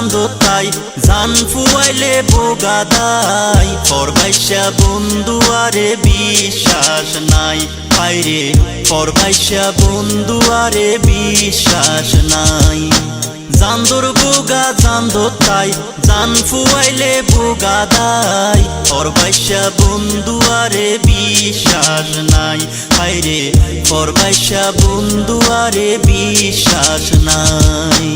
চান্দতাই জান ফুয়াইলে বোগাদাই পরবাইশা বন্ধু আরে বিশ্বাস নাই। হাইরে পরবাইশা বন্ধু আরে বিশ্বাস নাই। জান্দর বুগা জান্দতাই জান ফুয়াইলে বুগাদাই পরবাইশা বন্ধু আরে বিশ্বাস নাই। হাইরে পরবাইশা বন্ধু আরে বিশ্বাস নাই।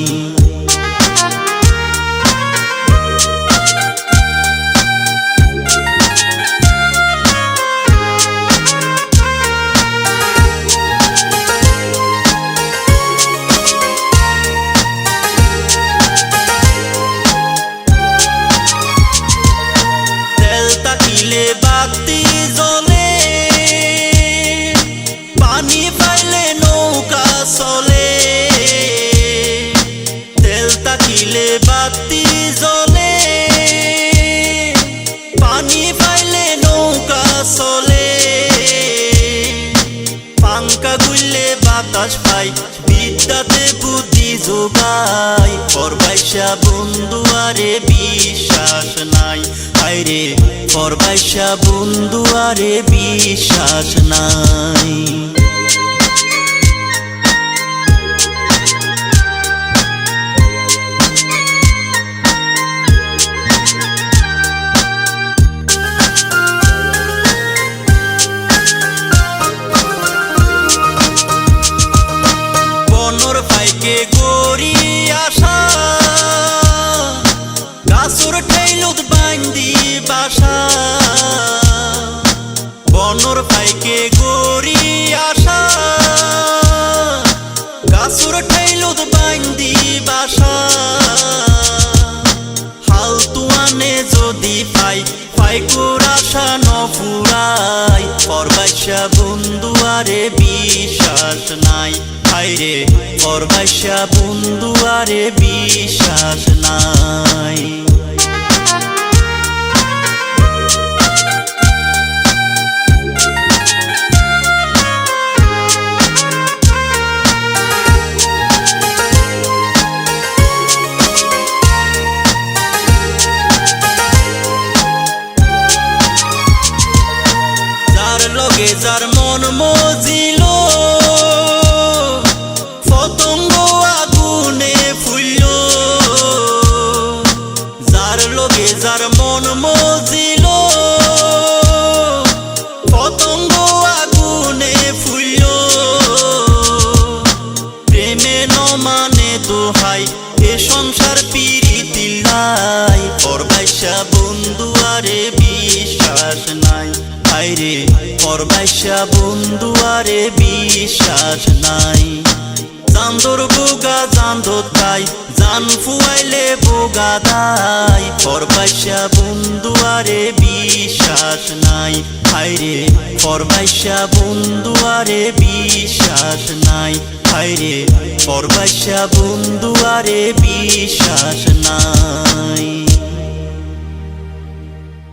বাতাস পাই। বিদ্যাতে বুদ্ধি যোগাই। পরবাইশা বন্ধু, আরে বিশ্বাস নাই। আইরে পরবাইশা বন্ধু, আরে বিশ্বাস নাই। ফাইকে গড়ি আসা গাছর ঠেইলত বান্দি বাসা। হাল তুয়ানে যদি পাই পাই আশা নফুরাই পরবাইশা বন্ধু আরে বিশ্বাস নাই। হাইরে পরবাইশা বন্ধু আরে বিশ্বাস নাই। যার লগে যার মন মজিল। পতঙ্গ আগুনে ফুইল। যার লগে যার মন মজিল। পতঙ্গ আগুনে ফুইল। প্রেমে ন মানে দোহাই, এ সংসার পিরিতি নাই পরবাইশা বন্ধু আরে বিশ্বাস নাই। হাইরে পরবাইশা বন্ধু আরে বিশ্বাস নাই। চান্দর বুগা, চান্দর তাই, জান ফুয়াইলে বোগা দাই পরবাইশা বন্ধু আরে বিশ্বাস নাই। হাইরে পরবাইশা বন্ধু আরে বিশ্বাস নাই। হাইরে পরবাইশা বন্ধু আরে বিশ্বাস নাই।